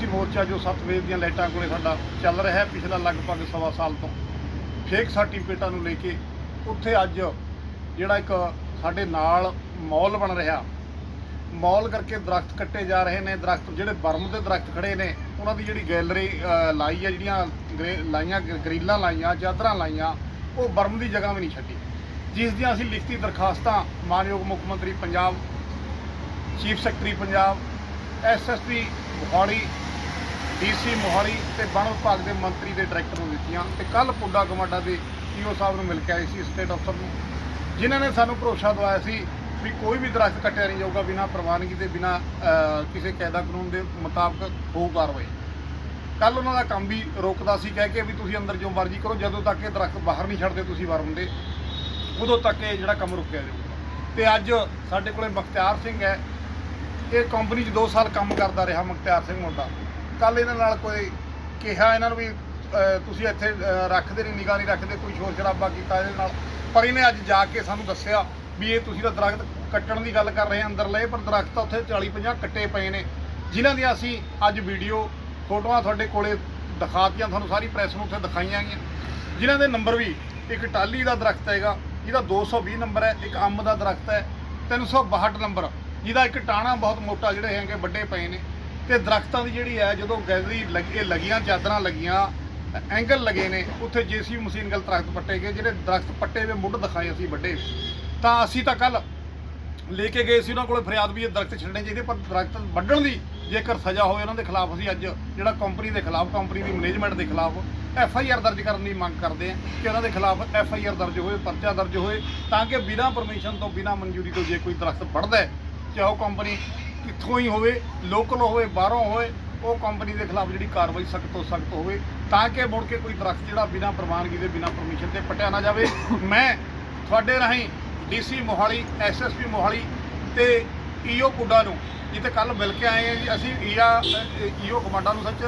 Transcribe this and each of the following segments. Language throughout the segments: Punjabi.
ਡੀਸੀ ਮੋਰਚਾ ਜੋ ਸੱਤ ਵੇਦ ਦੀਆਂ ਲਾਈਟਾਂ ਕੋਲੇ ਸਾਡਾ ਚੱਲ ਰਿਹਾ ਪਿਛਲਾ ਲਗਭਗ ਸਵਾ ਸਾਲ ਤੋਂ। ਫੇਕ ਸਰਟੀਫਿਕੇਟਾਂ ਨੂੰ ਲੈ ਕੇ ਉੱਥੇ ਅੱਜ ਜਿਹੜਾ ਇੱਕ ਸਾਡੇ ਨਾਲ ਮੌਲ ਬਣ ਰਿਹਾ। ਮੌਲ ਕਰਕੇ ਦਰਖਤ ਕੱਟੇ ਜਾ ਰਹੇ ਨੇ, ਦਰਖਤ ਜਿਹੜੇ ਬਰਮ ਦੇ ਦਰਖਤ ਖੜੇ ਨੇ, ਉਹਨਾਂ ਦੀ ਜਿਹੜੀ ਗੈਲਰੀ ਲਾਈ ਹੈ ਜਿਹੜੀਆਂ ਗਰੇ- ਲਾਈਆਂ ਗਰੀਲਾਂ ਲਾਈਆਂ, ਚਾਦਰਾਂ ਲਾਈਆਂ, ਉਹ ਬਰਮ ਦੀ ਜਗ੍ਹਾ ਵੀ ਨਹੀਂ ਛੱਡੀ। ਜਿਸ ਦੀਆਂ ਅਸੀਂ ਲਿਖਤੀ ਦਰਖਾਸਤਾਂ, ਮਾਨਯੋਗ ਮੁੱਖ ਮੰਤਰੀ Punjab, chief secretary Punjab SSP Mohali DC Mohali ਤੇ ਵਣ ਵਿਭਾਗ ਦੇ ਮੰਤਰੀ ਦੇ ਡਾਇਰੈਕਟਰ ਨੂੰ ਦਿੱਤੀਆਂ ਤੇ ਕੱਲ ਪੁੱਡਾ ਕਮਾਡਾ ਦੇ ਈਓ ਸਾਹਿਬ ਨੂੰ ਮਿਲ ਕੇ ਆਏ ਸੀ ਸਟੇਟ ਅਫਸਰ ਨੂੰ। ਜਿਨ੍ਹਾਂ ਨੇ ਸਾਨੂੰ ਭਰੋਸਾ ਦਵਾਇਆ ਸੀ ਵੀ ਕੋਈ ਵੀ ਦਰਖਤ ਕੱਟਿਆ ਨਹੀਂ ਜਾਊਗਾ ਬਿਨਾਂ ਪ੍ਰਵਾਨਗੀ ਦੇ, ਬਿਨਾਂ ਕਿਸੇ ਕਾਇਦਾ ਕਾਨੂੰਨ ਦੇ ਮੁਤਾਬਕ ਹੋਊ ਕਾਰਵਾਈ। ਕੱਲ ਉਹਨਾਂ ਦਾ ਕੰਮ ਵੀ ਰੋਕਦਾ ਸੀ ਕਹਿ ਕੇ ਵੀ ਤੁਸੀਂ ਅੰਦਰ ਜੋ ਮਰਜ਼ੀ ਕਰੋ, ਜਦੋਂ ਤੱਕ ਇਹ ਦਰਖਤ ਬਾਹਰ ਨਹੀਂ ਛੱਡਦੇ ਤੁਸੀਂ ਵਰਮ ਹੁੰਦੇ, ਉਦੋਂ ਤੱਕ ਇਹ ਜਿਹੜਾ ਕੰਮ ਰੁਕਿਆ ਜਾਊਗਾ। ਤੇ ਅੱਜ ਸਾਡੇ ਕੋਲੇ ਬਖਤਿਆਰ ਸਿੰਘ ਹੈ, ਇਹ ਕੰਪਨੀ 'ਚ 2 ਸਾਲ ਕੰਮ ਕਰਦਾ ਰਿਹਾ ਮੁਖਤਿਆਰ ਸਿੰਘ ਮੁੰਡਾ। ਕੱਲ ਇਹਨਾਂ ਨਾਲ ਕੋਈ ਕਿਹਾ ਇਹਨਾਂ ਨੂੰ ਵੀ ਤੁਸੀਂ ਇੱਥੇ ਰੱਖਦੇ ਨਹੀਂ, ਨਿਗਾਹ ਨਹੀਂ ਰੱਖਦੇ, ਕੋਈ ਸ਼ੋਰ ਸ਼ਰਾਬਾ ਕੀਤਾ ਇਹਦੇ ਨਾਲ। ਪਰ ਇਹਨੇ ਅੱਜ ਜਾ ਕੇ ਸਾਨੂੰ ਦੱਸਿਆ ਵੀ ਇਹ ਤੁਸੀਂ ਤਾਂ ਦਰਖਤ ਕੱਟਣ ਦੀ ਗੱਲ ਕਰ ਰਹੇ ਅੰਦਰ ਲਏ, ਪਰ ਦਰਖਤ ਉੱਥੇ 40 50 ਕੱਟੇ ਪਏ ਨੇ। ਜਿਨ੍ਹਾਂ ਦੀਆਂ ਅਸੀਂ ਅੱਜ ਵੀਡੀਓ ਫੋਟੋਆਂ ਤੁਹਾਡੇ ਕੋਲੇ ਦਿਖਾਤੀਆਂ, ਤੁਹਾਨੂੰ ਸਾਰੀ ਪ੍ਰੈਸ ਨੂੰ ਉੱਥੇ ਦਿਖਾਈਆਂ ਗਈਆਂ। ਜਿਨ੍ਹਾਂ ਦੇ ਨੰਬਰ ਵੀ, ਇੱਕ ਟਾਲੀ ਦਾ ਦਰਖਤ ਹੈਗਾ, ਜਿਹਦਾ 220 ਨੰਬਰ ਹੈ, ਇੱਕ ਅੰਬ ਦਾ ਦਰਖਤ ਹੈ 362 ਨੰਬਰ ਜਿਹਦਾ ਇੱਕ ਟਾਣਾ ਬਹੁਤ ਮੋਟਾ, ਜਿਹੜੇ ਹੈਗੇ ਵੱਡੇ ਪਏ ਨੇ। ਤੇ ਦਰਖਤਾਂ ਦੀ ਜਿਹੜੀ ਹੈ, ਜਦੋਂ ਗੈਲਰੀ ਲੱਗੇ ਲੱਗੀਆਂ, ਚਾਦਰਾਂ ਲੱਗੀਆਂ, ਐਂਗਲ ਲੱਗੇ ਨੇ, ਉੱਥੇ ਜੀਸੀਬੀ ਮਸ਼ੀਨ ਨਾਲ ਦਰਖਤ ਪੱਟੇ ਗਏ, ਜਿਹੜੇ ਦਰਖਤ ਪੱਟੇ ਹੋਏ, ਮੁੱਢ ਦਿਖਾਏ ਅਸੀਂ ਵੱਡੇ। ਤਾਂ ਅਸੀਂ ਤਾਂ ਕੱਲ ਲੈ ਕੇ ਗਏ ਸੀ, ਉਹਨਾਂ ਕੋਲ ਫਰਿਆਦ ਵੀ ਇਹ ਦਰਖਤ ਛੱਡਣੇ ਚਾਹੀਦੇ, ਪਰ ਦਰਖਤ ਵੱਢਣ ਦੀ ਜੇਕਰ ਸਜ਼ਾ ਹੋਵੇ, ਉਹਨਾਂ ਦੇ ਖਿਲਾਫ ਅਸੀਂ ਅੱਜ ਜਿਹੜਾ ਕੰਪਨੀ ਦੇ ਖਿਲਾਫ, ਕੰਪਨੀ ਦੀ ਮੈਨੇਜਮੈਂਟ ਦੇ ਖਿਲਾਫ ਐਫ ਆਈ ਆਰ ਦਰਜ ਕਰਨ ਦੀ ਮੰਗ ਕਰਦੇ ਹਾਂ ਕਿ ਉਹਨਾਂ ਦੇ ਖਿਲਾਫ ਐਫ ਆਈ ਆਰ ਦਰਜ ਹੋਵੇ ਪਰਚਾ ਦਰਜ ਹੋਏ, ਤਾਂ ਕਿ ਬਿਨਾਂ ਪਰਮਿਸ਼ਨ ਤੋਂ, ਬਿਨਾਂ ਮਨਜ਼ੂਰੀ ਤੋਂ ਜੇ ਕੋਈ ਦਰਖਤ ਵੱਢਦਾ ਹੈ, ਚਾਹੇ ਉਹ ਕੰਪਨੀ ਕਿੱਥੋਂ ਹੀ ਹੋਵੇ ਲੋਕਲ ਹੋਵੇ, ਬਾਹਰੋਂ ਹੋਵੇ, ਉਹ ਕੰਪਨੀ ਦੇ ਖਿਲਾਫ ਜਿਹੜੀ ਕਾਰਵਾਈ ਸਖਤ ਤੋਂ ਸਖਤ ਹੋਵੇ, ਤਾਂ ਕਿ ਮੁੜ ਕੇ ਕੋਈ ਦਰਖਤ ਜਿਹੜਾ ਬਿਨਾਂ ਪ੍ਰਵਾਨਗੀ ਦੇ, ਬਿਨਾਂ ਪਰਮਿਸ਼ਨ ਤੇ ਪਟਿਆ ਨਾ ਜਾਵੇ। ਮੈਂ ਤੁਹਾਡੇ ਰਾਹੀਂ ਡੀਸੀ ਮੋਹਾਲੀ ਐਸਐਸਪੀ ਮੋਹਾਲੀ ਤੇ ਈਓ ਕੁੱਡਾ ਨੂੰ ਜਿੱਥੇ ਕੱਲ ਮਿਲ ਕੇ ਆਏ ਹਾਂ ਜੀ, ਅਸੀਂ ਈਆ ਈਓ ਕਮਾਂਡਾ ਨੂੰ ਸੱਚ,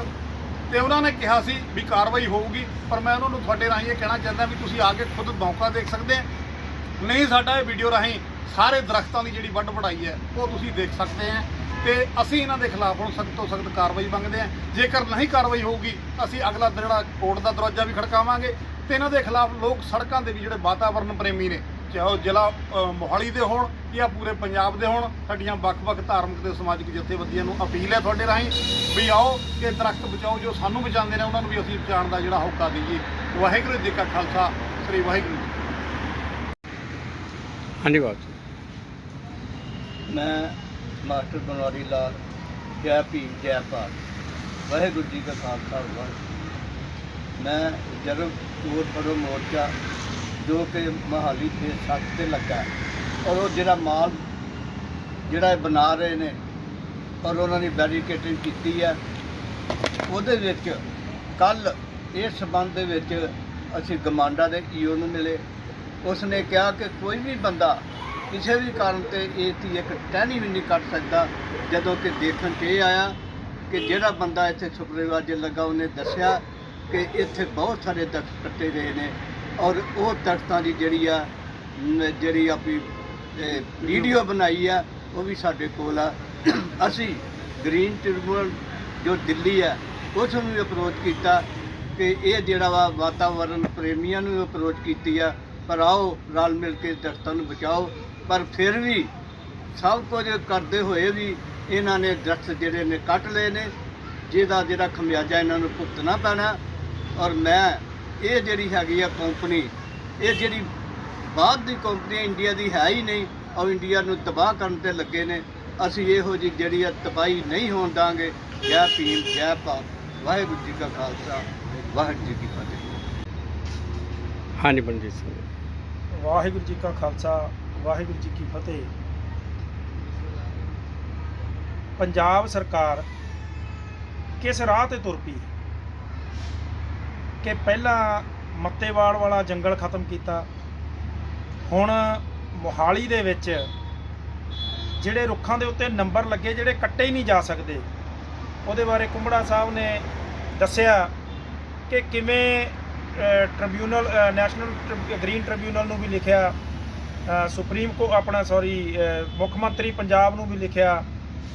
ਤੇ ਉਹਨਾਂ ਨੇ ਕਿਹਾ ਸੀ ਵੀ ਕਾਰਵਾਈ ਹੋਊਗੀ, ਪਰ ਮੈਂ ਉਹਨਾਂ ਨੂੰ ਤੁਹਾਡੇ ਰਾਹੀਂ ਇਹ ਕਹਿਣਾ ਚਾਹੁੰਦਾ ਵੀ ਤੁਸੀਂ ਆ ਕੇ ਖੁਦ ਮੌਕਾ ਦੇਖ ਸਕਦੇ ਆ ਨਹੀਂ, ਸਾਡਾ ਇਹ ਵੀਡੀਓ ਰਾਹੀਂ ਸਾਰੇ ਦਰਖਤਾਂ ਦੀ ਜਿਹੜੀ ਵੱਢ ਵਢਾਈ ਹੈ, ਉਹ ਤੁਸੀਂ ਦੇਖ ਸਕਦੇ ਆ ਤੇ ਅਸੀਂ ਇਹਨਾਂ ਦੇ ਖਿਲਾਫ ਹੁਣ ਸਖਤ ਤੋਂ ਸਖਤ ਕਾਰਵਾਈ ਮੰਗਦੇ ਆ ਜੇਕਰ ਨਹੀਂ ਕਾਰਵਾਈ ਹੋਊਗੀ, ਅਸੀਂ ਅਗਲਾ ਜਿਹੜਾ ਕੋਰਟ ਦਾ ਦਰਵਾਜ਼ਾ ਵੀ ਖੜਕਾਵਾਂਗੇ ਤੇ ਇਹਨਾਂ ਦੇ ਖਿਲਾਫ ਲੋਕ ਸੜਕਾਂ ਦੇ ਵੀ ਜਿਹੜੇ ਵਾਤਾਵਰਣ ਪ੍ਰੇਮੀ ਨੇ, ਚਾਹੇ ਉਹ ਜ਼ਿਲ੍ਹਾ ਮੋਹਾਲੀ ਦੇ ਹੋਣ ਜਾਂ ਪੂਰੇ ਪੰਜਾਬ ਦੇ ਹੋਣ, ਸਾਡੀਆਂ ਵੱਖ-ਵੱਖ ਧਾਰਮਿਕ ਤੇ ਸਮਾਜਿਕ ਜਥੇਬੰਦੀਆਂ ਨੂੰ ਅਪੀਲ ਹੈ ਤੁਹਾਡੇ ਰਾਹੀਂ ਵੀ ਆਓ ਕਿ ਦਰਖਤ ਬਚਾਓ, ਜੋ ਸਾਨੂੰ ਬਚਾਉਂਦੇ ਨੇ, ਉਹਨਾਂ ਨੂੰ ਵੀ ਅਸੀਂ ਬਚਾਉਣ ਦਾ ਜਿਹੜਾ ਹੋਕਾ ਦਈਏ। ਵਾਹਿਗੁਰੂ ਜੀ ਕਾ ਖਾਲਸਾ, ਸ੍ਰੀ ਵਾਹਿਗੁਰੂ ਜੀ ਕੀ ਹਾਂਜੀ ਬਾਤ ਮੈਂ ਮਾਸਟਰ ਬਨਵਾਰੀ ਲਾਲ, ਜੈ ਭੀਮ, ਜੈ ਭਾਰਤ। ਵਾਹਿਗੁਰੂ ਜੀ ਕਾ ਖਾਲਸਾ, ਵਾਹਿਗੁਰੂ। ਮੈਂ ਜਨਮ ਚੋਰ ਪਰੋ ਮੋਰਚਾ, ਜੋ ਕਿ ਮਹਾਲੀ ਦੇ ਸੱਤ ਤੇ ਲੱਗਾ ਔਰ ਉਹ ਜਿਹੜਾ ਮਾਲ, ਜਿਹੜਾ ਬਣਾ ਰਹੇ ਨੇ, ਔਰ ਉਹਨਾਂ ਨੇ ਬੈਰੀਕੇਟਿੰਗ ਕੀਤੀ ਹੈ, ਉਹਦੇ ਵਿੱਚ ਕੱਲ ਇਸ ਸਬੰਧ ਦੇ ਵਿੱਚ ਅਸੀਂ ਗਮਾਂਡਾ ਦੇ ਈਓ ਨੂੰ ਮਿਲੇ। ਉਸ ਨੇ ਕਿਹਾ ਕਿ ਕੋਈ ਵੀ ਬੰਦਾ ਕਿਸੇ ਵੀ ਕਾਰਨ ਤੇ ਇਹ ਦੀ ਇੱਕ ਟਹਿਣੀ ਵੀ ਨਹੀਂ ਕੱਟ ਸਕਦਾ, ਜਦੋਂ ਕਿ ਦੇਖਣ 'ਚ ਇਹ ਆਇਆ ਕਿ ਜਿਹੜਾ ਬੰਦਾ ਇੱਥੇ ਸੁਪਰਵਾਈਜ਼ਰ ਲੱਗਾ, ਉਹਨੇ ਦੱਸਿਆ ਕਿ ਇੱਥੇ ਬਹੁਤ ਸਾਰੇ ਦਰਖਤ ਕੱਟੇ ਗਏ ਨੇ ਔਰ ਉਹ ਦਰਖਤਾਂ ਦੀ ਜਿਹੜੀ ਆ ਜਿਹੜੀ ਆਪਣੀ ਵੀਡੀਓ ਬਣਾਈ ਆ, ਉਹ ਵੀ ਸਾਡੇ ਕੋਲ ਆ। ਅਸੀਂ ਗ੍ਰੀਨ ਟ੍ਰਿਬਿਊਨਲ ਜੋ ਦਿੱਲੀ ਆ, ਉਸ ਨੂੰ ਵੀ ਅਪਰੋਚ ਕੀਤਾ ਕਿ ਇਹ ਜਿਹੜਾ ਵਾ ਵਾਤਾਵਰਣ ਪ੍ਰੇਮੀਆਂ ਨੂੰ ਅਪਰੋਚ ਕੀਤੀ ਆ, ਪਰ ਆਓ ਰਲ ਮਿਲ ਕੇ ਦਰਖਤਾਂ ਨੂੰ ਬਚਾਓ। ਪਰ ਫਿਰ ਵੀ ਸਭ ਕੁਝ ਕਰਦੇ ਹੋਏ ਵੀ ਇਹਨਾਂ ਨੇ ਦਰਖਤ ਜਿਹੜੇ ਨੇ ਕੱਟ ਲਏ ਨੇ ਜਿਹਦਾ ਜਿਹੜਾ ਖਮਿਆਜਾ ਇਹਨਾਂ ਨੂੰ ਭੁਗਤਣਾ ਪੈਣਾ। ਔਰ ਮੈਂ ਇਹ ਜਿਹੜੀ ਹੈਗੀ ਆ ਕੰਪਨੀ ਇਹ ਜਿਹੜੀ ਬਾਅਦ ਦੀ ਕੰਪਨੀ ਇੰਡੀਆ ਦੀ ਹੈ ਹੀ ਨਹੀਂ ਔਰ ਇੰਡੀਆ ਨੂੰ ਤਬਾਹ ਕਰਨ ਤੇ ਲੱਗੇ ਨੇ। ਅਸੀਂ ਇਹੋ ਜਿਹੀ ਜਿਹੜੀ ਆ ਤਬਾਹੀ ਨਹੀਂ ਹੋਣ ਦਾਂਗੇ। ਜੈ ਭੀਮ ਜੈ ਭਾਰਤ। ਵਾਹਿਗੁਰੂ ਜੀ ਕਾ ਖਾਲਸਾ ਵਾਹਿਗੁਰੂ ਜੀ ਕੀ ਫਤਿਹ। ਹਾਂਜੀ ਬਲਜੀਤ ਸਿੰਘ। ਵਾਹਿਗੁਰੂ ਜੀ ਕਾ ਖਾਲਸਾ ਵਾਹਿਗੁਰੂ ਜੀ ਕੀ ਫਤਿਹ। ਪੰਜਾਬ ਸਰਕਾਰ ਕਿਸ ਰਾਹ ਤੇ ਤੁਰ ਪਈ? ਕਿ ਪਹਿਲਾਂ ਮੱਤੇਵਾੜ ਵਾਲਾ ਜੰਗਲ ਖਤਮ ਕੀਤਾ, ਹੁਣ ਮੋਹਾਲੀ ਦੇ ਵਿੱਚ ਜਿਹੜੇ ਰੁੱਖਾਂ ਦੇ ਉੱਤੇ ਨੰਬਰ ਲੱਗੇ ਜਿਹੜੇ ਕੱਟੇ ਹੀ ਨਹੀਂ ਜਾ ਸਕਦੇ, ਉਹਦੇ ਬਾਰੇ ਕੁੰਬੜਾ ਸਾਹਿਬ ਨੇ ਦੱਸਿਆ ਕਿ ਕਿਵੇਂ tribunal national trib- green tribunal ਨੂੰ ਵੀ ਲਿਖਿਆ ਸੁਪਰੀਮ ਕੋ ਆਪਣਾ ਸੌਰੀ ਮੁੱਖ ਮੰਤਰੀ ਪੰਜਾਬ ਨੂੰ ਵੀ ਲਿਖਿਆ,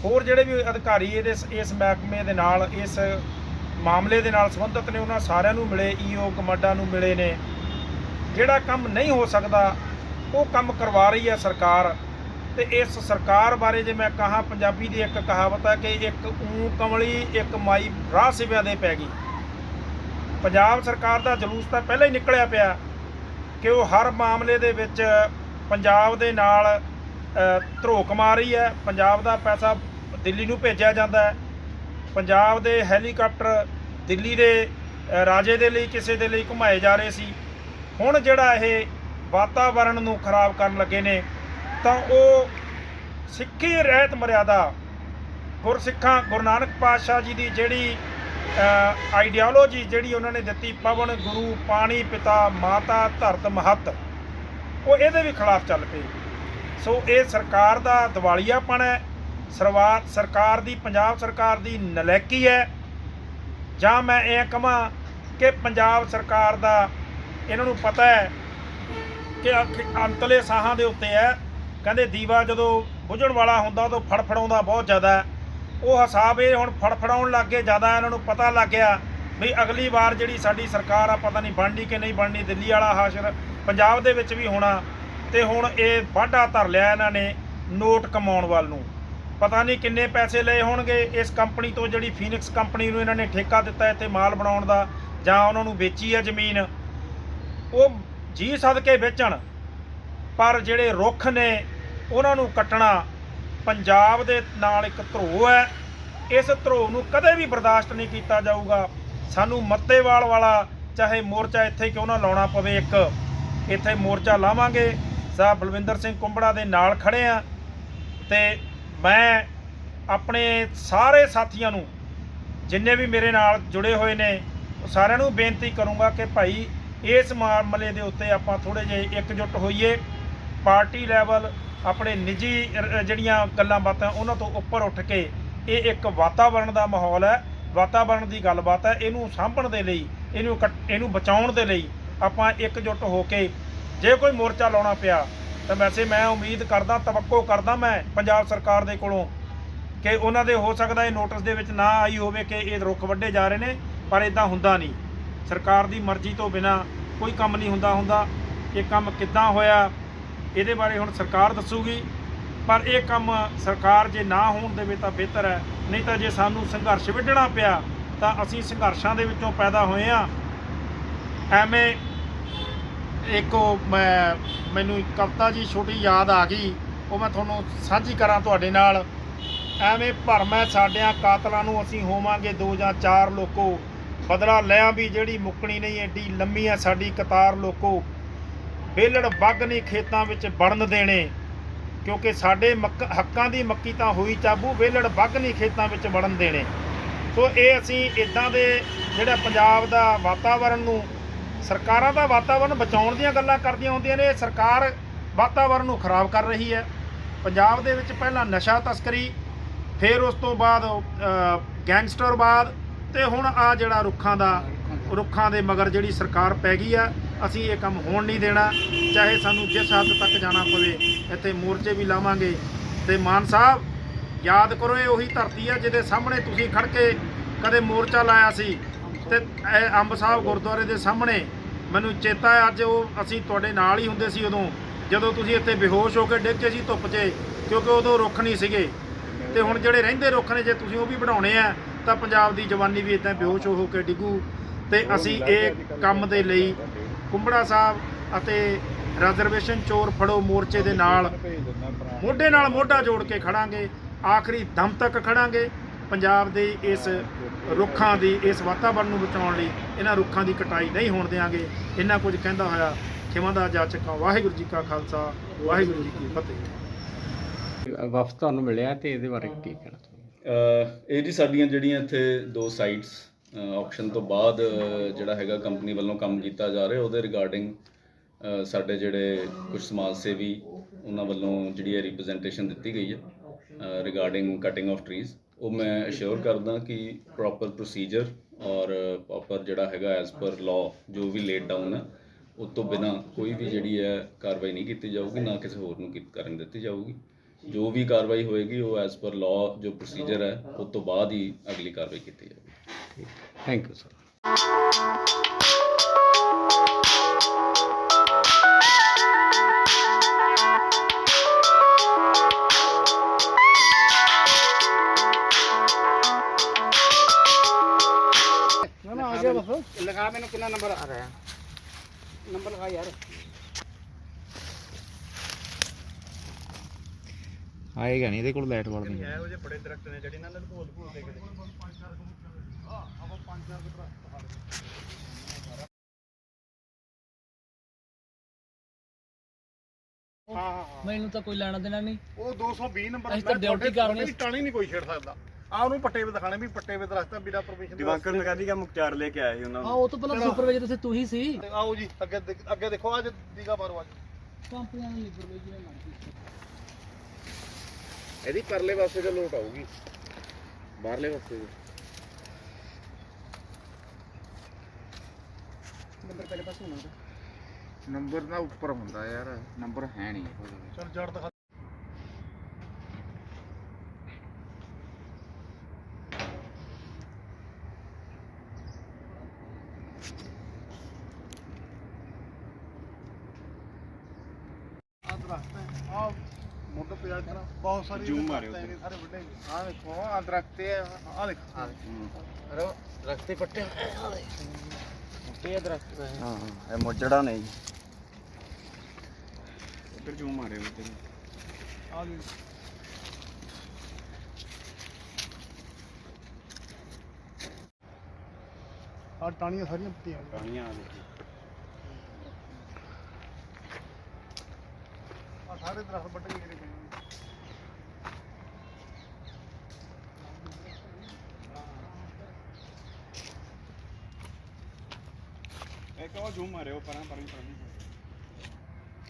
ਹੋਰ ਜਿਹੜੇ ਵੀ ਅਧਿਕਾਰੀ ਇਹਦੇ ਇਸ ਮਹਿਕਮੇ ਦੇ ਨਾਲ, ਇਸ ਮਾਮਲੇ ਦੇ ਨਾਲ ਸੰਬੰਧਿਤ ਨੇ, ਉਹਨਾਂ ਸਾਰਿਆਂ ਨੂੰ ਮਿਲੇ ਈਓ ਕਮਾਂਡਾ ਨੂੰ ਮਿਲੇ ਨੇ। ਜਿਹੜਾ ਕੰਮ ਨਹੀਂ ਹੋ ਸਕਦਾ, ਉਹ ਕੰਮ ਕਰਵਾ ਰਹੀ ਹੈ ਸਰਕਾਰ। ਤੇ ਇਸ ਸਰਕਾਰ ਬਾਰੇ ਜੇ ਮੈਂ ਕਹਾ, ਪੰਜਾਬੀ ਦੀ ਇੱਕ ਕਹਾਵਤ ਹੈ ਕਿ ਇੱਕ ਊਂ ਕਮਲੀ, ਇੱਕ ਮਾਈ ਰਾਹ ਸਿਵਿਆਂ ਦੇ ਪੈ ਗਈ। ਪੰਜਾਬ ਸਰਕਾਰ ਦਾ ਜਲੂਸ ਤਾਂ ਪਹਿਲਾਂ ਹੀ ਨਿਕਲਿਆ ਪਿਆ ਕਿ ਉਹ ਹਰ ਮਾਮਲੇ ਦੇ ਵਿੱਚ ਪੰਜਾਬ ਦੇ ਨਾਲ ਅ, ਧਰੋਕ ਮਾਰ ਰਹੀ ਹੈ। ਪੰਜਾਬ ਦਾ ਪੈਸਾ ਦਿੱਲੀ ਨੂੰ ਭੇਜਿਆ ਜਾਂਦਾ ਹੈ। ਪੰਜਾਬ ਦੇ ਹੈਲੀਕਾਪਟਰ ਦਿੱਲੀ ਦੇ ਰਾਜੇ ਦੇ ਲਈ ਕਿਸੇ ਦੇ ਲਈ ਘੁਮਾਏ ਜਾ ਰਹੇ ਸੀ। ਹੁਣ ਜਿਹੜਾ ਇਹ ਵਾਤਾਵਰਣ ਨੂੰ ਖਰਾਬ ਕਰਨ ਲੱਗੇ ਨੇ ਤਾਂ ਉਹ ਸਿੱਖੀ ਰਹਿਤ ਮਰਿਆਦਾ ਗੁਰਸਿੱਖਾਂ ਗੁਰੂ ਨਾਨਕ ਪਾਤਸ਼ਾਹ ਜੀ ਦੀ ਜਿਹੜੀ ਆਈਡੀਓਲੋਜੀ ਜਿਹੜੀ ਉਹਨਾਂ ਨੇ ਦਿੱਤੀ ਪਵਨ ਗੁਰੂ ਪਾਣੀ ਪਿਤਾ ਮਾਤਾ ਧਰਤ ਮਹੱਤ। ਉਹ ਇਹਦੇ ਵੀ ਖਿਲਾਫ ਚੱਲ ਪਏ। ਸੋ ਇਹ ਸਰਕਾਰ ਦਾ ਦਿਵਾਲੀਆਪਣ ਹੈ। ਸਰਵਾ ਸਰਕਾਰ ਦੀ ਪੰਜਾਬ ਸਰਕਾਰ ਦੀ ਨਲੈਕੀ ਹੈ। ਜਾਂ ਮੈਂ ਇਹ ਕਹਾਂ ਕਿ ਪੰਜਾਬ ਸਰਕਾਰ ਦਾ ਇਹਨਾਂ ਨੂੰ ਪਤਾ ਹੈ ਕਿ ਆਖਿ- ਅੰਤਲੇ ਸਾਹਾਂ ਦੇ ਉੱਤੇ ਹੈ। ਕਹਿੰਦੇ ਦੀਵਾ ਜਦੋਂ ਬੁਝਣ ਵਾਲਾ ਹੁੰਦਾ, ਉਦੋਂ ਫੜਫੜਾਉਂਦਾ ਬਹੁਤ ਜ਼ਿਆਦਾ ਉਹ ਹਿਸਾਬ ਇਹ ਹੁਣ ਫੜਫੜਾਉਣ ਲੱਗ ਗਏ, ਜ਼ਿਆਦਾ ਇਹਨਾਂ ਨੂੰ ਪਤਾ ਲੱਗ ਗਿਆ ਵੀ ਅਗਲੀ ਵਾਰ ਜਿਹੜੀ ਸਾਡੀ ਸਰਕਾਰ ਆ, ਪਤਾ ਨਹੀਂ ਬਣਨੀ ਕਿ ਨਹੀਂ ਬਣਨੀ, ਦਿੱਲੀ ਵਾਲਾ ਹਾਸ਼ਰ ਪੰਜਾਬ ਦੇ ਵਿੱਚ ਵੀ ਹੋਣਾ ਤੇ ਹੁਣ ਇਹ ਵਾਢਾ ਧਰ ਲਿਆ ਇਹਨਾਂ ਨੇ ਨੋਟ ਕਮਾਉਣ ਵੱਲ ਨੂੰ। ਪਤਾ ਨਹੀਂ ਕਿੰਨੇ ਪੈਸੇ ਲਏ ਹੋਣਗੇ, ਇਸ ਕੰਪਨੀ ਤੋਂ ਜਿਹੜੀ ਫੀਨਿਕਸ ਕੰਪਨੀ ਨੂੰ ਇਹਨਾਂ ਨੇ ਠੇਕਾ ਦਿੱਤਾ ਇੱਥੇ ਮਾਲ ਬਣਾਉਣ ਦਾ, ਜਾਂ ਉਹਨਾਂ ਨੂੰ ਵੇਚੀ ਹੈ ਜ਼ਮੀਨ। ਉਹ ਜੀ ਸਦਕੇ ਵੇਚਣ, ਪਰ ਜਿਹੜੇ ਰੁੱਖ ਨੇ, ਉਹਨਾਂ ਨੂੰ ਕੱਟਣਾ ਪੰਜਾਬ ਦੇ ਨਾਲ ਇੱਕ ਧਰੋ ਹੈ। ਇਸ ਧਰੋ ਨੂੰ ਕਦੇ ਵੀ ਬਰਦਾਸ਼ਤ ਨਹੀਂ ਕੀਤਾ ਜਾਊਗਾ। ਸਾਨੂੰ ਮੱਤੇਵਾਲ ਵਾਲਾ, ਚਾਹੇ ਮੋਰਚਾ ਇੱਥੇ ਕਿਉਂ ਨਾ ਲਾਉਣਾ ਪਵੇ ਇੱਕ ਇੱਥੇ ਮੋਰਚਾ ਲਾਵਾਂਗੇ। ਸਾਹਿਬ ਬਲਵਿੰਦਰ ਸਿੰਘ ਕੁੰਬੜਾ ਦੇ ਨਾਲ ਖੜੇ ਆ ਤੇ ਮੈਂ ਆਪਣੇ ਸਾਰੇ ਸਾਥੀਆਂ ਨੂੰ, ਜਿੰਨੇ ਵੀ ਮੇਰੇ ਨਾਲ ਜੁੜੇ ਹੋਏ ਨੇ ਸਾਰਿਆਂ ਨੂੰ ਬੇਨਤੀ ਕਰੂੰਗਾ ਕਿ ਭਾਈ ਇਸ ਮਾਮਲੇ ਦੇ ਉੱਤੇ ਆਪਾਂ ਥੋੜੇ ਜਿਹੇ ਇਕਜੁੱਟ ਹੋਈਏ। ਪਾਰਟੀ ਲੈਵਲ ਆਪਣੇ ਨਿੱਜੀ ਜਿਹੜੀਆਂ ਗੱਲਾਂ ਬਾਤਾਂ ਉਹਨਾਂ ਤੋਂ ਉੱਪਰ ਉੱਠ ਕੇ ਇਹ ਇੱਕ ਵਾਤਾਵਰਣ ਦਾ ਮਾਹੌਲ ਹੈ। ਵਾਤਾਵਰਣ ਦੀ ਗੱਲਬਾਤ ਹੈ। ਇਹਨੂੰ ਸਾਂਭਣ ਦੇ ਲਈ, ਇਹਨੂੰ ਕੱਟ- ਇਹਨੂੰ ਬਚਾਉਣ ਦੇ ਲਈ ਆਪਾਂ ਇਕਜੁੱਟ ਹੋ ਕੇ ਜੇ ਕੋਈ ਮੋਰਚਾ ਲਾਉਣਾ ਪਿਆ, ਤਾਂ ਵੈਸੇ ਮੈਂ ਉਮੀਦ ਕਰਦਾ, ਤਵੱਕੋ ਕਰਦਾ ਮੈਂ ਪੰਜਾਬ ਸਰਕਾਰ ਦੇ ਕੋਲੋਂ ਕਿ ਉਹਨਾਂ ਦੇ ਹੋ ਸਕਦਾ ਇਹ ਨੋਟਿਸ ਦੇ ਵਿੱਚ ਨਾ ਆਈ ਹੋਵੇ ਕਿ ਇਹ ਰੁੱਖ ਵੱਢੇ ਜਾ ਰਹੇ ਨੇ, ਪਰ ਇਦਾਂ ਹੁੰਦਾ ਨਹੀਂ। ਸਰਕਾਰ ਦੀ ਮਰਜ਼ੀ ਤੋਂ ਬਿਨਾ ਕੋਈ ਕੰਮ ਨਹੀਂ ਹੁੰਦਾ ਹੁੰਦਾ ਇਹ ਕੰਮ ਕਿੱਦਾਂ ਹੋਇਆ, ਇਹਦੇ ਬਾਰੇ ਹੁਣ ਸਰਕਾਰ ਦੱਸੂਗੀ। ਪਰ ਇਹ ਕੰਮ ਸਰਕਾਰ ਜੇ ਨਾ ਹੋਣ ਦੇਵੇ ਤਾਂ ਬਿਹਤਰ ਹੈ, ਨਹੀਂ ਤਾਂ ਜੇ ਸਾਨੂੰ ਸੰਘਰਸ਼ ਵਿੱਢਣਾ ਪਿਆ, ਤਾਂ ਅਸੀਂ ਸੰਘਰਸ਼ਾਂ ਦੇ ਵਿੱਚੋਂ ਪੈਦਾ ਹੋਏ ਆ ਐਵੇਂ ਇੱਕ ਉਹ ਮੈਂ, ਮੈਨੂੰ ਇੱਕ ਕਵਿਤਾ ਜੀ ਛੋਟੀ ਯਾਦ ਆ ਗਈ, ਉਹ ਮੈਂ ਤੁਹਾਨੂੰ ਸਾਂਝੀ ਕਰਾਂ ਤੁਹਾਡੇ ਨਾਲ। ਐਵੇਂ ਭਰਮੈ ਸਾਡਿਆਂ ਕਾਤਲਾਂ ਨੂੰ ਅਸੀਂ ਹੋਵਾਂਗੇ ਦੋ ਜਾਂ ਚਾਰ ਲੋਕੋ। ਬਦਲਾ ਲਿਆਂ ਵੀ ਜਿਹੜੀ ਮੁੱਕਣੀ ਨਹੀਂ ਐਡੀ ਲੰਮੀ ਆ ਸਾਡੀ ਕਤਾਰ ਲੋਕੋ। ਵੇਲੜ ਵੱਗ ਨਹੀਂ ਖੇਤਾਂ ਵਿੱਚ ਵੜਨ ਦੇਣੇ। ਕਿਉਂਕਿ ਸਾਡੇ ਮੱਕ, ਹੱਕਾਂ ਦੀ ਮੱਕੀ ਤਾਂ ਹੋਈ ਚਾਬੂ ਵੇਲੜ ਵੱਗ ਨਹੀਂ ਖੇਤਾਂ ਵਿੱਚ ਵੜਨ ਦੇਣੇ। ਸੋ ਇਹ ਅਸੀਂ ਇਦਾਂ ਦੇ ਜਿਹੜਾ ਪੰਜਾਬ ਦਾ ਵਾਤਾਵਰਣ ਨੂੰ ਸਰਕਾਰਾਂ ਦਾ ਵਾਤਾਵਰਣ ਬਚਾਉਣ ਦੀਆਂ ਗੱਲਾਂ ਕਰਦੀਆਂ ਹੁੰਦੀਆਂ ਨੇ, ਸਰਕਾਰ ਵਾਤਾਵਰਣ ਨੂੰ ਖਰਾਬ ਕਰ ਰਹੀ ਹੈ। ਪੰਜਾਬ ਦੇ ਵਿੱਚ ਪਹਿਲਾਂ ਨਸ਼ਾ ਤਸਕਰੀ, ਫਿਰ ਉਸ ਤੋਂ ਬਾਅਦ ਗੈਂਗਸਟਰ ਬਾਅਦ ਤੇ ਹੁਣ ਆ ਜਿਹੜਾ ਰੁੱਖਾਂ ਦਾ, ਰੁੱਖਾਂ ਦੇ ਮਗਰ ਜਿਹੜੀ ਸਰਕਾਰ ਪੈ ਗਈ ਆ, ਅਸੀਂ ਇਹ ਕੰਮ ਹੋਣ ਨਹੀਂ ਦੇਣਾ। ਚਾਹੇ ਸਾਨੂੰ ਜਿਸ ਹੱਦ ਤੱਕ ਜਾਣਾ ਪਵੇ, ਇੱਥੇ ਮੋਰਚੇ ਵੀ ਲਾਵਾਂਗੇ। ਤੇ ਮਾਨ ਸਾਹਿਬ, ਯਾਦ ਕਰੋ ਇਹ ਉਹੀ ਧਰਤੀ ਆ ਜਿਹਦੇ ਸਾਹਮਣੇ ਤੁਸੀਂ ਖੜ ਕੇ ਕਦੇ ਮੋਰਚਾ ਲਾਇਆ ਸੀ। ਤੇ ਇਹ ਅੰਬ ਸਾਹਿਬ ਗੁਰਦੁਆਰੇ ਦੇ ਸਾਹਮਣੇ ਮੈਨੂੰ ਚੇਤਾ ਹੈ ਅੱਜ ਉਹ ਅਸੀਂ ਤੁਹਾਡੇ ਨਾਲ ਹੀ ਹੁੰਦੇ ਸੀ ਉਦੋਂ ਜਦੋਂ ਤੁਸੀਂ ਇੱਥੇ ਬੇਹੋਸ਼ ਹੋ ਕੇ ਡਿੱਗੇ ਸੀ ਧੁੱਪ 'ਚ ਕਿਉਂਕਿ ਉਦੋਂ ਰੁੱਖ ਨਹੀਂ ਸੀਗੇ। ਤੇ ਹੁਣ ਜਿਹੜੇ ਰਹਿੰਦੇ ਰੁੱਖ ਨੇ ਜੇ ਤੁਸੀਂ ਉਹ ਵੀ ਬਣਾਉਣੇ ਆ ਤਾਂ ਪੰਜਾਬ ਦੀ ਜਵਾਨੀ ਵੀ ਇਦਾਂ ਬੇਹੋਸ਼ ਹੋ ਕੇ ਡਿੱਗੂ। ਤੇ ਅਸੀਂ ਇਹ ਕੰਮ ਦੇ ਲਈ ਕੁੰਬੜਾ ਸਾਹਿਬ ਅਤੇ ਰਿਜ਼ਰਵੇਸ਼ਨ ਚੋਰ ਫੜੋ ਮੋਰਚੇ ਦੇ ਨਾਲ। ਮੋਢੇ ਨਾਲ ਮੋਢਾ ਜੋੜ ਕੇ ਖੜਾਂਗੇ। ਆਖਰੀ ਦਮ ਤੱਕ ਖੜਾਂਗੇ। ਪੰਜਾਬ ਦੇ ਇਸ ਰੁੱਖਾਂ ਦੀ ਇਸ ਵਾਤਾਵਰਣ ਨੂੰ ਬਚਾਉਣ ਲਈ ਇਹਨਾਂ ਰੁੱਖਾਂ ਦੀ ਕਟਾਈ ਨਹੀਂ ਹੋਣ ਦੇਵਾਂਗੇ ਇਹਨਾਂ ਕੁਝ ਕਹਿੰਦਾ ਹੋਇਆ ਖਿਮਾ ਦਾ ਜਾਚਕਾਂ ਵਾਹਿਗੁਰੂ ਜੀ ਕਾ ਖਾਲਸਾ ਵਾਹਿਗੁਰੂ ਜੀ ਕੀ ਫਤਿਹ। ਵਫਦ ਤੁਹਾਨੂੰ ਮਿਲਿਆ ਤੇ ਇਹਦੇ ਬਾਰੇ ਕੀ ਕਹਿਣਾ ਇਹ ਜੀ ਸਾਡੀਆਂ ਜਿਹੜੀਆਂ ਇੱਥੇ ਦੋ ਸਾਈਟਸ ਆਕਸ਼ਨ ਤੋਂ ਬਾਅਦ ਜਿਹੜਾ ਹੈਗਾ ਕੰਪਨੀ ਵੱਲੋਂ ਕੰਮ ਕੀਤਾ ਜਾ ਰਿਹਾ ਉਹਦੇ ਰਿਗਾਰਡਿੰਗ ਸਾਡੇ ਜਿਹੜੇ ਕੁਝ ਸਮਾਜ ਸੇਵੀ ਉਹਨਾਂ ਵੱਲੋਂ ਜਿਹੜੀ ਹੈ ਰਿਪਰੈਜ਼ੈਂਟੇਸ਼ਨ ਦਿੱਤੀ ਗਈ ਹੈ ਰਿਗਾਰਡਿੰਗ ਕਟਿੰਗ ਆਫ ਟਰੀਜ਼ ਉਹ ਮੈਂ ਅਸ਼ੋਰ ਕਰਦਾ ਕਿ ਪ੍ਰੋਪਰ ਪ੍ਰੋਸੀਜਰ ਔਰ ਪ੍ਰੋਪਰ ਜਿਹੜਾ ਹੈਗਾ ਐਜ਼ ਪਰ ਲਾਅ ਜੋ ਵੀ ਲੇਟ ਡਾਊਨ ਹੈ ਉਸ ਤੋਂ ਬਿਨਾ ਕੋਈ ਵੀ ਜਿਹੜੀ ਹੈ ਕਾਰਵਾਈ ਨਹੀਂ ਕੀਤੀ ਜਾਊਗੀ, ਨਾ ਕਿਸੇ ਹੋਰ ਨੂੰ ਕੀ- ਕਰਨ ਦਿੱਤੀ ਜਾਊਗੀ। ਜੋ ਵੀ ਕਾਰਵਾਈ ਹੋਏਗੀ, ਉਹ ਐਜ਼ ਪਰ ਲਾਅ ਜੋ ਪ੍ਰੋਸੀਜਰ ਹੈ ਉਸ ਤੋਂ ਬਾਅਦ ਹੀ ਅਗਲੀ ਕਾਰਵਾਈ ਕੀਤੀ ਜਾਵੇਗੀ ਥੈਂਕ ਯੂ ਸਰ ਲਗਾ ਮੈਨੂੰ ਕਿੰਨਾ ਨੰਬਰ ਆ? ਰਿਹਾ। ਨੰਬਰ ਲਗਾ ਯਾਰ। ਆਏਗਾ ਨਹੀਂ ਇਹਦੇ ਕੋਲ ਲਾਈਟ ਵਾਲਾ ਨਹੀਂ। ਇਹੋ ਜਿਹੇ ਬੜੇ ਦਰਖਤ ਨੇ ਜਿਹੜੇ ਨਾਲ ਭੋਲ ਭੋਲ ਦੇ ਕਿਤੇ ਆਪਾਂ ਪੰਜ ਚਾਰ ਦਰਖਤ ਮੈਨੂੰ ਤਾਂ ਕੋਈ ਲੈਣਾ ਦੇਣਾ ਨਹੀਂ। ਉਹ 220 ਨੰਬਰ ਅਸੀਂ ਤਾਂ ਕਰਨੀ ਟਾਣੀ ਨਹੀਂ ਕੋਈ ਛੇੜ ਸਕਦਾ। ਆ ਉਹਨੂੰ ਪੱਟੇ ਵੀ ਦਿਖਾਣੇ ਵੀ ਪੱਟੇ ਵੀ ਦਰਖਤ ਆ ਬਿਨਾ ਪਰਮਿਸ਼ਨ ਦੇ ਦਿਵਾਕਰ ਨਗਾਦੀ ਦਾ ਮੁਖਤਿਆਰ ਲੈ ਕੇ ਆਏ ਉਹਨਾਂ ਹਾਂ ਉਹ ਤੋਂ ਪਹਿਲਾਂ ਸੁਪਰਵਾਈਜ਼ਰ ਤੇ ਤੂੰ ਹੀ ਸੀ। ਆਓ ਜੀ ਅੱਗੇ ਦੇਖ- ਅੱਗੇ ਦੇਖੋ ਅੱਜ ਦੀਗਾ ਬਾਰੋ ਅੱਜ ਕੰਪਨੀਆਂ ਦੀ ਸੁਪਰਵਾਈਜ਼ਰ ਇਹਦੀ ਪਰਲੇ ਪਾਸੇ ਤੇ ਲੋਟ ਆਊਗੀ। ਬਾਹਰਲੇ ਪਾਸੇ ਤੇ। ਨੰਬਰ ਪਹਿਲੇ ਪਾਸੇ ਹੋਣਾ ਨੰਬਰ ਨਾ ਉੱਪਰ ਹੁੰਦਾ ਯਾਰ ਨੰਬਰ ਹੈ ਨਹੀਂ ਚਲ ਜੜ ਦਿਖਾ। ਦਰਖਤ ਹੈ ਆ ਮੁੱਢ ਪਿਆ ਇੱਧਰ ਬਹੁਤ ਸਾਰੀ ਜ਼ੂਮ ਮਾਰਿਓ ਦਰਖਤ ਹੈਗੇ, ਸਾਰੇ ਵੱਡੇ ਆ ਦੇਖੋ ਆ ਦਰਖਤ ਹੈ ਆ ਦੇਖ ਰੋ ਦਰਖਤ ਪੱਟੇ ਹਾਂ ਇਹ ਮੋਜੜਾ ਨਹੀਂ। ਉੱਧਰ ਜੂਮ ਮਾਰਿਓ ਉੱਧਰ। ਆ ਜੀ ਆ ਟਾਣੀਆਂ ਸਾਰੀਆਂ ਆ ਦੇਖੋ ਆ ਸਾਰੇ ਦਰਖਤ ਜਿਹੜੇ ਪਏ ਨੇ ਇੱਕ ਉਹ ਜੂਮ ਮਾਰਿਓ ਪਰਾਂ ਪਰਾਂ ਪਰਾਂ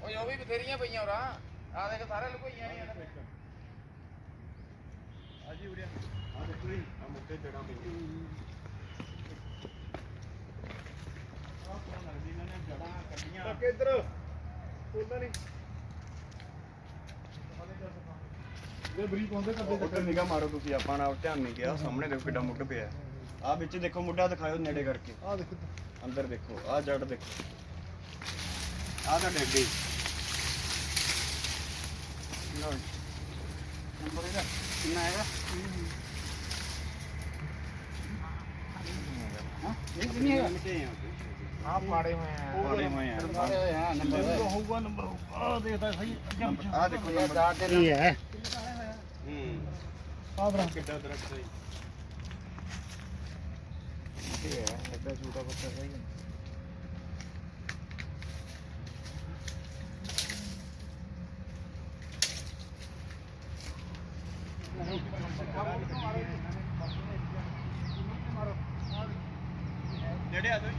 ਓਏ ਉਹ ਵੀ ਬਥੇਰੀਆਂ ਪਈਆਂ ਉਰਾ। ਆ ਦੇਖ ਸਾਰੇ ਲੁਕੋਈਆਂ ਨਹੀਂ ਆ ਜੀ ਉਰਿਆ ਆ। ਦੇਖੋ ਜੀ ਆ ਮੁੱਦੇ ਜੜਾਂ ਪਈਆਂ ਆਹ ਪਤਾ ਲੱਗਦੀ ਇਹਨਾਂ ਨੇ ਜੜਾਂ ਕੱਢੀਆਂ। ਤੱਕ ਇੱਧਰ। ਉਹਨਾਂ ਨਹੀਂ ਇਹ ਬਰੀਕ ਹੁੰਦੇ ਕਰਦੇ ਉੱਧਰ ਮਾਰੋ ਤੁਸੀਂ ਆਪਾਂ ਨਾਲ ਧਿਆਨ ਨਹੀਂ ਗਿਆ ਸਾਹਮਣੇ ਦੇਖੋ ਕਿੱਡਾ ਮੁੱਢ ਪਿਆ। ਆ ਵਿੱਚ ਦੇਖੋ ਮੁੱਢਾ ਦਿਖਾਓ ਨੇੜੇ ਕਰਕੇ। ਆ ਦੇਖੋ ਅੰਦਰ ਦੇਖੋ ਆ ਜੜ ਦੇਖੋ। ਆ ਤਾਂ ਡਿੱਗ ਗਈ। ਨੰਬਰ ਇਹਦਾ ਕਿੰਨਾ ਹੈਗਾ? ਇਹ ਕਿੰਨੀ ਹੈ ਨਿੱਕੇ ਆ ਆ। ਪਾੜੇ ਹੋਏ ਆ ਪਾੜੇ ਹੋਏ ਆ ਨੰਬਰ। ਹੋਊਗਾ ਨੰਬਰ। ਹੋਊਗਾ ਆ ਦੇਖਦਾ ਸਹੀ। ਆ ਦੇਖੋ ਨੰਬਰ। ਕੀ ਹੈ ਹੂੰ ਆ ਦਰਖਤ ਕਿੱਡਾ ਦਰਖਤ ਹੈ ਇਹ ਹੈ ਐਡਾ ਛੋਟਾ ਬੱਚਾ ਸਹੀ ਨੇੜੇ ਆ ਜਾਓ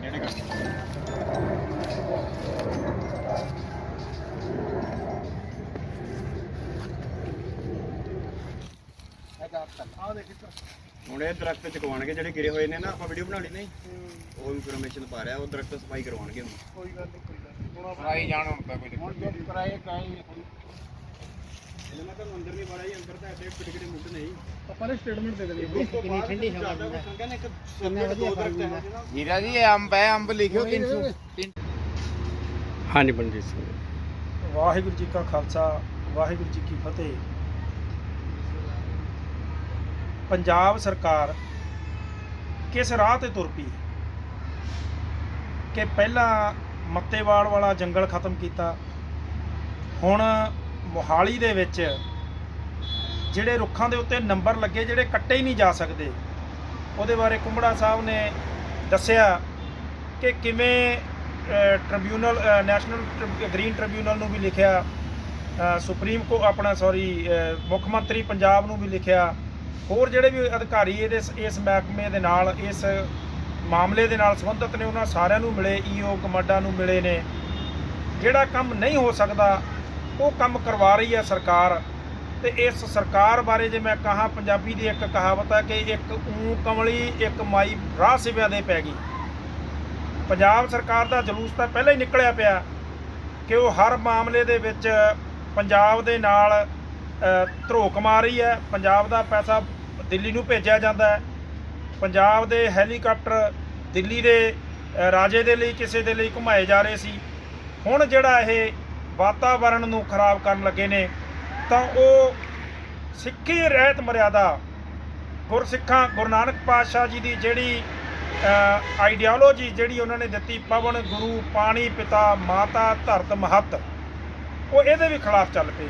ਨੇੜੇ ਕਰ ਆ ਦੇਖ ਇੱਧਰ ਹੁਣ ਦਰਖਤ ਚਕਵਾਉਣਗੇ ਜਿਹੜੇ ਗਿਰੇ ਹੋਏ ਨੇ ਨਾ ਆਪਾਂ ਵੀਡੀਓ ਬਣਾ ਲਈ ਨਹੀਂ? ਉਹ ਇਨਫੋਰਮੇਸ਼ਨ ਪਾ ਰਿਹਾ ਉਹ ਦਰਖਤ ਸਫ਼ਾਈ ਕਰਵਾਉਣਗੇ ਹੁਣ। ਕੋਈ ਗੱਲ ਨਹੀਂ ਕੋਈ ਗੱਲ ਨਹੀਂ। ਹੁਣ ਆਪਾਂ ਕਰਾਈ ਜਾਣ ਹੁਣ ਤਾਂ ਕੋਈ ਹੁਣ ਜੋ ਕਰਾਏ ਕਾਈ। ਇਹਨੇ ਮੈਂ ਤੁਹਾਨੂੰ ਅੰਦਰ ਨਹੀਂ ਵੜਾ ਜੀ ਅੰਦਰ ਤਾਂ ਐਡੇ ਕਿੱਡੇ ਮੁੱਢ ਨਹੀਂ ਆਪਾਂ ਨੇ ਸਟੇਟਮੈਂਟ ਦੇ ਦੇਣੀ ਕਿੰਨੀ ਠੰਡੀ ਹਵਾ ਨੇ ਇੱਕ ਸਭ ਦੋ ਦਰਖਤ ਹੈ ਹੀਰਾ ਜੀ ਇਹ ਅੰਬ ਹੈ ਅੰਬ ਲਿਖਿਓ 300 ਹਾਂਜੀ ਬਲਜੀਤ ਸਿੰਘ। ਵਾਹਿਗੁਰੂ ਜੀ ਕਾ ਖਾਲਸਾ ਵਾਹਿਗੁਰੂ ਜੀ ਕੀ ਫਤਿਹ। ਪੰਜਾਬ ਸਰਕਾਰ ਕਿਸ ਰਾਹ ਤੇ ਤੁਰ ਪਈ ਕਿ ਪਹਿਲਾਂ ਮੱਤੇਵਾਲ ਵਾਲਾ ਜੰਗਲ ਖਤਮ ਕੀਤਾ, ਹੁਣ ਮੋਹਾਲੀ ਦੇ ਵਿੱਚ ਜਿਹੜੇ ਰੁੱਖਾਂ ਦੇ ਉੱਤੇ ਨੰਬਰ ਲੱਗੇ ਜਿਹੜੇ ਕੱਟੇ ਹੀ ਨਹੀਂ ਜਾ ਸਕਦੇ, ਉਹਦੇ ਬਾਰੇ ਕੁੰਬੜਾ ਸਾਹਿਬ ਨੇ ਦੱਸਿਆ ਕਿ ਕਿਵੇਂ tribunal national trib- green tribunal ਨੂੰ ਵੀ ਲਿਖਿਆ ਸੁਪਰੀਮ ਕੋ, ਆਪਣਾ ਸੌਰੀ ਮੁੱਖ ਮੰਤਰੀ ਪੰਜਾਬ ਨੂੰ ਵੀ ਲਿਖਿਆ ਹੋਰ ਜਿਹੜੇ ਵੀ ਅਧਿਕਾਰੀ ਇਹਦੇ ਇਸ ਮਹਿਕਮੇ ਦੇ ਨਾਲ, ਇਸ ਮਾਮਲੇ ਦੇ ਨਾਲ ਸੰਬੰਧਿਤ ਨੇ, ਉਹਨਾਂ ਸਾਰਿਆਂ ਨੂੰ ਮਿਲੇ ਈਓ ਕਮਾਡਾ ਨੂੰ ਮਿਲੇ ਨੇ। ਜਿਹੜਾ ਕੰਮ ਨਹੀਂ ਹੋ ਸਕਦਾ, ਉਹ ਕੰਮ ਕਰਵਾ ਰਹੀ ਹੈ ਸਰਕਾਰ। ਤੇ ਇਸ ਸਰਕਾਰ ਬਾਰੇ ਜੇ ਮੈਂ ਕਹਾ, ਪੰਜਾਬੀ ਦੀ ਇੱਕ ਕਹਾਵਤ ਹੈ ਕਿ ਇੱਕ ਊ ਕਮਲੀ, ਇੱਕ ਮਾਈ ਰਾਹ ਸਿਵਿਆਂ ਦੇ ਪੈ ਗਈ। ਪੰਜਾਬ ਸਰਕਾਰ ਦਾ ਜਲੂਸ ਤਾਂ ਪਹਿਲਾਂ ਹੀ ਨਿਕਲਿਆ ਪਿਆ ਕਿ ਉਹ ਹਰ ਮਾਮਲੇ ਦੇ ਵਿੱਚ ਪੰਜਾਬ ਦੇ ਨਾਲ ਧਰੋਕ ਮਾਰ ਰਹੀ ਹੈ। ਪੰਜਾਬ ਦਾ ਪੈਸਾ ਦਿੱਲੀ ਨੂੰ ਭੇਜਿਆ ਜਾਂਦਾ ਹੈ। ਪੰਜਾਬ ਦੇ ਹੈਲੀਕਾਪਟਰ ਦਿੱਲੀ ਦੇ ਰਾਜੇ ਦੇ ਲਈ, ਕਿਸੇ ਦੇ ਲਈ ਘੁਮਾਏ ਜਾ ਰਹੇ ਸੀ। ਹੁਣ ਜਿਹੜਾ ਇਹ ਵਾਤਾਵਰਣ ਨੂੰ ਖਰਾਬ ਕਰਨ ਲੱਗੇ ਨੇ, ਤਾਂ ਉਹ ਸਿੱਖੀ ਰਹਿਤ ਮਰਿਆਦਾ ਗੁਰਸਿੱਖਾਂ ਗੁਰੂ ਨਾਨਕ ਪਾਤਸ਼ਾਹ ਜੀ ਦੀ ਜਿਹੜੀ ਆਈਡੀਓਲੋਜੀ ਜਿਹੜੀ ਉਹਨਾਂ ਨੇ ਦਿੱਤੀ, ਪਵਨ, ਗੁਰੂ, ਪਾਣੀ, ਪਿਤਾ, ਮਾਤਾ, ਧਰਤ, ਮਹੱਤ, ਉਹ ਇਹਦੇ ਵੀ ਖਿਲਾਫ ਚੱਲ ਪਏ।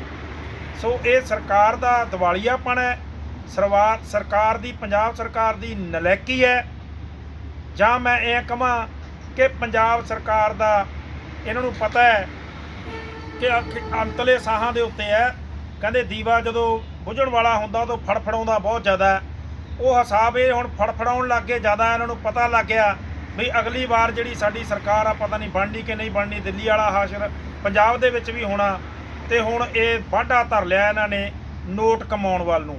ਸੋ ਇਹ ਸਰਕਾਰ ਦਾ ਦਿਵਾਲੀਆਪਣ ਹੈ। ਸਰਵਾ ਸਰਕਾਰ ਦੀ, ਪੰਜਾਬ ਸਰਕਾਰ ਦੀ ਨਲੈਕੀ ਹੈ। ਜਾਂ ਮੈਂ ਇਹ ਕਹਾਂ ਕਿ ਪੰਜਾਬ ਸਰਕਾਰ ਦਾ ਇਹਨਾਂ ਨੂੰ ਪਤਾ ਹੈ ਕਿ ਅੰਤਲੇ ਸਾਹਾਂ ਦੇ ਉੱਤੇ ਹੈ। ਕਹਿੰਦੇ ਦੀਵਾ ਜਦੋਂ ਬੁਝਣ ਵਾਲਾ ਹੁੰਦਾ ਉਦੋਂ ਫੜਫੜਾਉਂਦਾ ਬਹੁਤ ਜ਼ਿਆਦਾ ਉਹ ਹਿਸਾਬ ਇਹ ਹੁਣ ਫੜਫੜਾਉਣ ਲੱਗ ਗਏ, ਜ਼ਿਆਦਾ ਇਹਨਾਂ ਨੂੰ ਪਤਾ ਲੱਗ ਗਿਆ ਵੀ ਅਗਲੀ ਵਾਰ ਜਿਹੜੀ ਸਾਡੀ ਸਰਕਾਰ ਆ, ਪਤਾ ਨਹੀਂ ਬਣਨੀ ਕਿ ਨਹੀਂ ਬਣਨੀ, ਦਿੱਲੀ ਵਾਲਾ ਹਾਸ਼ਰ ਪੰਜਾਬ ਦੇ ਵਿੱਚ ਵੀ ਹੋਣਾ। ਤੇ ਹੁਣ ਇਹ ਵਾਢਾ ਧਰ ਲਿਆ ਇਹਨਾਂ ਨੇ ਨੋਟ ਕਮਾਉਣ ਵੱਲ ਨੂੰ।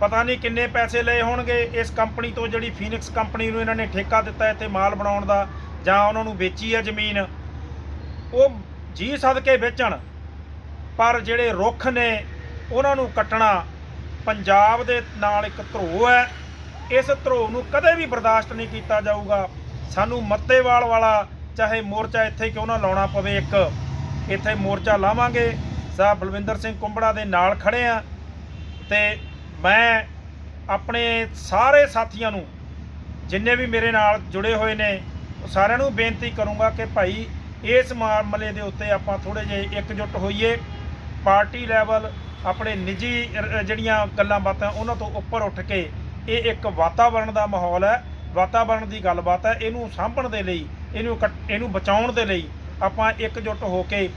ਪਤਾ ਨਹੀਂ ਕਿੰਨੇ ਪੈਸੇ ਲਏ ਹੋਣਗੇ। ਇਸ ਕੰਪਨੀ ਤੋਂ ਜਿਹੜੀ ਫੀਨਿਕਸ ਕੰਪਨੀ ਨੂੰ ਇਹਨਾਂ ਨੇ ਠੇਕਾ ਦਿੱਤਾ ਇੱਥੇ ਮਾਲ ਬਣਾਉਣ ਦਾ, ਜਾਂ ਉਹਨਾਂ ਨੂੰ ਵੇਚੀ ਹੈ ਜ਼ਮੀਨ, ਉਹ ਜੀ ਸਦਕੇ ਵੇਚਣ। ਪਰ ਜਿਹੜੇ ਰੁੱਖ ਨੇ, ਉਹਨਾਂ ਨੂੰ ਕੱਟਣਾ ਪੰਜਾਬ ਦੇ ਨਾਲ ਇੱਕ ਧਰੋ ਹੈ। ਇਸ ਧਰੋ ਨੂੰ ਕਦੇ ਵੀ ਬਰਦਾਸ਼ਤ ਨਹੀਂ ਕੀਤਾ ਜਾਊਗਾ। ਸਾਨੂੰ ਮੱਤੇਵਾਲ ਵਾਲਾ, ਚਾਹੇ ਮੋਰਚਾ ਇੱਥੇ ਕਿਉਂ ਨਾ ਲਾਉਣਾ ਪਵੇ ਇੱਕ, ਇੱਥੇ ਮੋਰਚਾ ਲਾਵਾਂਗੇ। ਸਾਹਿਬ ਬਲਵਿੰਦਰ ਸਿੰਘ ਕੁੰਬੜਾ ਦੇ ਨਾਲ ਖੜੇ ਆ ਤੇ ਮੈਂ ਆਪਣੇ ਸਾਰੇ ਸਾਥੀਆਂ ਨੂੰ ਜਿੰਨੇ ਵੀ ਮੇਰੇ ਨਾਲ ਜੁੜੇ ਹੋਏ ਨੇ ਸਾਰਿਆਂ ਨੂੰ ਬੇਨਤੀ ਕਰੂੰਗਾ ਕਿ ਭਾਈ ਇਸ ਮਾਮਲੇ ਦੇ ਉੱਤੇ ਆਪਾਂ ਥੋੜੇ ਜਿਹੇ ਇਕਜੁੱਟ ਹੋਈਏ। ਪਾਰਟੀ ਲੈਵਲ ਆਪਣੇ ਨਿੱਜੀ ਜਿਹੜੀਆਂ ਗੱਲਾਂ ਬਾਤਾਂ ਉਹਨਾਂ ਤੋਂ ਉੱਪਰ ਉੱਠ ਕੇ ਇਹ ਇੱਕ ਵਾਤਾਵਰਣ ਦਾ ਮਾਹੌਲ ਹੈ। ਵਾਤਾਵਰਣ ਦੀ ਗੱਲਬਾਤ ਹੈ। ਇਹਨੂੰ ਸਾਂਭਣ ਦੇ ਲਈ, ਇਹਨੂੰ ਕੱਟ- ਇਹਨੂੰ ਬਚਾਉਣ ਦੇ ਲਈ ਆਪਾਂ ਇਕਜੁੱਟ ਹੋ ਕੇ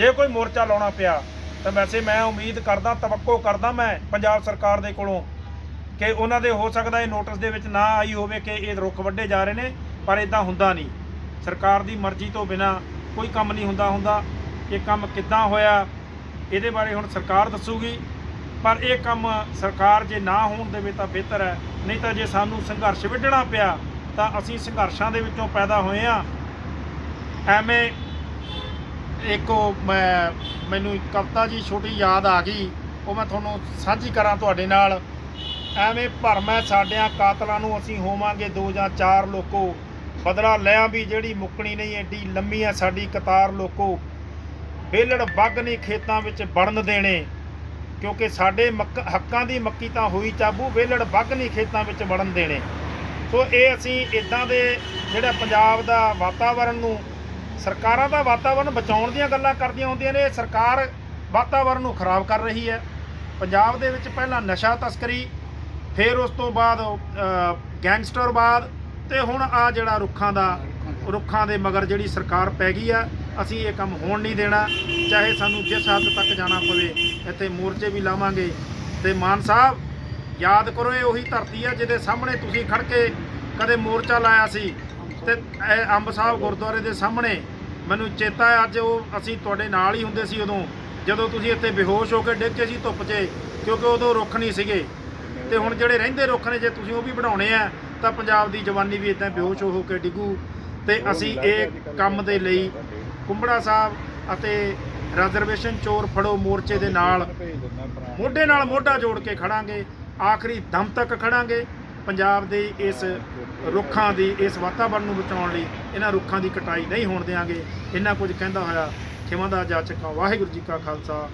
ਜੇ ਕੋਈ ਮੋਰਚਾ ਲਾਉਣਾ ਪਿਆ, ਤਾਂ ਵੈਸੇ ਮੈਂ ਉਮੀਦ ਕਰਦਾ, ਤਵੱਕੋ ਕਰਦਾ ਮੈਂ ਪੰਜਾਬ ਸਰਕਾਰ ਦੇ ਕੋਲੋਂ ਕਿ ਉਹਨਾਂ ਦੇ ਹੋ ਸਕਦਾ ਇਹ ਨੋਟਿਸ ਦੇ ਵਿੱਚ ਨਾ ਆਈ ਹੋਵੇ ਕਿ ਇਹ ਰੁੱਖ ਵੱਢੇ ਜਾ ਰਹੇ ਨੇ, ਪਰ ਇਦਾਂ ਹੁੰਦਾ ਨਹੀਂ। ਸਰਕਾਰ ਦੀ ਮਰਜ਼ੀ ਤੋਂ ਬਿਨਾ ਕੋਈ ਕੰਮ ਨਹੀਂ ਹੁੰਦਾ ਹੁੰਦਾ, ਇਹ ਕੰਮ ਕਿੱਦਾਂ ਹੋਇਆ, ਇਹਦੇ ਬਾਰੇ ਹੁਣ ਸਰਕਾਰ ਦੱਸੂਗੀ। ਪਰ ਇਹ ਕੰਮ ਸਰਕਾਰ ਜੇ ਨਾ ਹੋਣ ਦੇਵੇ ਤਾਂ ਬਿਹਤਰ ਹੈ, ਨਹੀਂ ਤਾਂ ਜੇ ਸਾਨੂੰ ਸੰਘਰਸ਼ ਵਿੱਢਣਾ ਪਿਆ, ਤਾਂ ਅਸੀਂ ਸੰਘਰਸ਼ਾਂ ਦੇ ਵਿੱਚੋਂ ਪੈਦਾ ਹੋਏ ਆ ਐਵੇਂ ਇੱਕ ਉਹ, ਮੈਂ, ਮੈਨੂੰ ਇੱਕ ਕਵਿਤਾ ਜੀ ਛੋਟੀ ਯਾਦ ਆ ਗਈ, ਉਹ ਮੈਂ ਤੁਹਾਨੂੰ ਸਾਂਝੀ ਕਰਾਂ ਤੁਹਾਡੇ ਨਾਲ। ਐਵੇਂ ਭਰਮੈ ਸਾਡਿਆਂ ਕਾਤਲਾਂ ਨੂੰ, ਅਸੀਂ ਹੋਵਾਂਗੇ ਦੋ ਜਾਂ ਚਾਰ ਲੋਕੋ। ਬਦਲਾ ਲਿਆਂ ਵੀ ਜਿਹੜੀ ਮੁੱਕਣੀ ਨਹੀਂ ਐਡੀ ਲੰਮੀ ਆ ਸਾਡੀ ਕਤਾਰ ਲੋਕੋ। ਬੇਲੜ ਬੱਗ ਨਹੀਂ ਖੇਤਾਂ ਵਿੱਚ ਵੜਨ ਦੇਣੇ। ਕਿਉਂਕਿ ਸਾਡੇ ਮੱਕ, ਹੱਕਾਂ ਦੀ ਮੱਕੀ ਤਾਂ ਹੋਈ ਚਾਬੂ ਵੇਲੜ ਬੱਗ ਨਹੀਂ ਖੇਤਾਂ ਵਿੱਚ ਵੜਨ ਦੇਣੇ। ਸੋ ਇਹ ਅਸੀਂ ਇਦਾਂ ਦੇ ਜਿਹੜਾ ਪੰਜਾਬ ਦਾ ਵਾਤਾਵਰਣ ਨੂੰ ਸਰਕਾਰਾਂ ਦਾ ਵਾਤਾਵਰਣ ਬਚਾਉਣ ਦੀਆਂ ਗੱਲਾਂ ਕਰਦੀਆਂ ਹੁੰਦੀਆਂ ਨੇ। ਸਰਕਾਰ ਵਾਤਾਵਰਣ ਨੂੰ ਖਰਾਬ ਕਰ ਰਹੀ ਹੈ। ਪੰਜਾਬ ਦੇ ਵਿੱਚ ਪਹਿਲਾਂ ਨਸ਼ਾ ਤਸਕਰੀ ਫਿਰ ਉਸ ਤੋਂ ਬਾਅਦ ਅ, ਗੈਂਗਸਟਰਵਾਦ ਤੇ ਹੁਣ ਆ ਜਿਹੜਾ ਰੁੱਖਾਂ ਦਾ ਰੁੱਖਾਂ ਦੇ ਮਗਰ ਜਿਹੜੀ ਸਰਕਾਰ ਪੈ ਗਈ ਆ ਅਸੀਂ ਇਹ ਕੰਮ ਹੋਣ ਨਹੀਂ ਦੇਣਾ। ਚਾਹੇ ਸਾਨੂੰ ਜਿਸ ਹੱਦ ਤੱਕ ਜਾਣਾ ਪਵੇ ਇੱਥੇ ਮੋਰਚੇ ਵੀ ਲਾਵਾਂਗੇ। ਤੇ ਮਾਨ ਸਾਹਿਬ ਯਾਦ ਕਰੋ ਇਹ ਉਹੀ ਧਰਤੀ ਆ ਜਿਹਦੇ ਸਾਹਮਣੇ ਤੁਸੀਂ ਖੜ ਕੇ ਕਦੇ ਮੋਰਚਾ ਲਾਇਆ ਸੀ। ਤੇ ਇਹ ਅੰਬ ਸਾਹਿਬ ਗੁਰਦੁਆਰੇ ਦੇ ਸਾਹਮਣੇ ਮੈਨੂੰ ਚੇਤਾ ਹੈ, ਅੱਜ ਉਹ ਅਸੀਂ ਤੁਹਾਡੇ ਨਾਲ ਹੀ ਹੁੰਦੇ ਸੀ ਉਦੋਂ। ਜਦੋਂ ਤੁਸੀਂ ਇੱਥੇ ਬੇਹੋਸ਼ ਹੋ ਕੇ ਡਿੱਗ ਕੇ ਸੀ ਧੁੱਪ 'ਚ, ਕਿਉਂਕਿ ਉਦੋਂ ਰੁੱਖ ਨਹੀਂ ਸੀਗੇ। ਤੇ ਹੁਣ ਜਿਹੜੇ ਰਹਿੰਦੇ ਰੁੱਖ ਨੇ, ਜੇ ਤੁਸੀਂ ਉਹ ਵੀ ਬਣਾਉਣੇ ਆ, ਤਾਂ ਪੰਜਾਬ ਦੀ ਜਵਾਨੀ ਵੀ ਇਦਾਂ ਬੇਹੋਸ਼ ਹੋ ਕੇ ਡਿੱਗੂ। ਤੇ ਅਸੀਂ ਇਹ ਕੰਮ ਦੇ ਲਈ ਕੁੰਬੜਾ ਸਾਹਿਬ ਅਤੇ ਰਿਜ਼ਰਵੇਸ਼ਨ ਚੋਰ ਫੜੋ ਮੋਰਚੇ ਦੇ ਨਾਲ, ਮੋਢੇ ਨਾਲ ਮੋਢਾ ਜੋੜ ਕੇ ਖੜਾਂਗੇ। ਆਖਰੀ ਦਮ ਤੱਕ ਖੜਾਂਗੇ। ਪੰਜਾਬ ਦੇ ਇਸ ਰੁੱਖਾਂ ਦੀ ਇਸ ਵਾਤਾਵਰਣ ਨੂੰ ਬਚਾਉਣ ਲਈ ਇਹਨਾਂ ਰੁੱਖਾਂ ਦੀ ਕਟਾਈ ਨਹੀਂ ਹੋਣ ਦੇਵਾਂਗੇ ਇਹਨਾਂ ਕੁਝ ਕਹਿੰਦਾ ਹੋਇਆ ਖਿਮਾ ਦਾ ਜਾਚਕਾਂ। ਵਾਹਿਗੁਰੂ ਜੀ ਕਾ ਖਾਲਸਾ।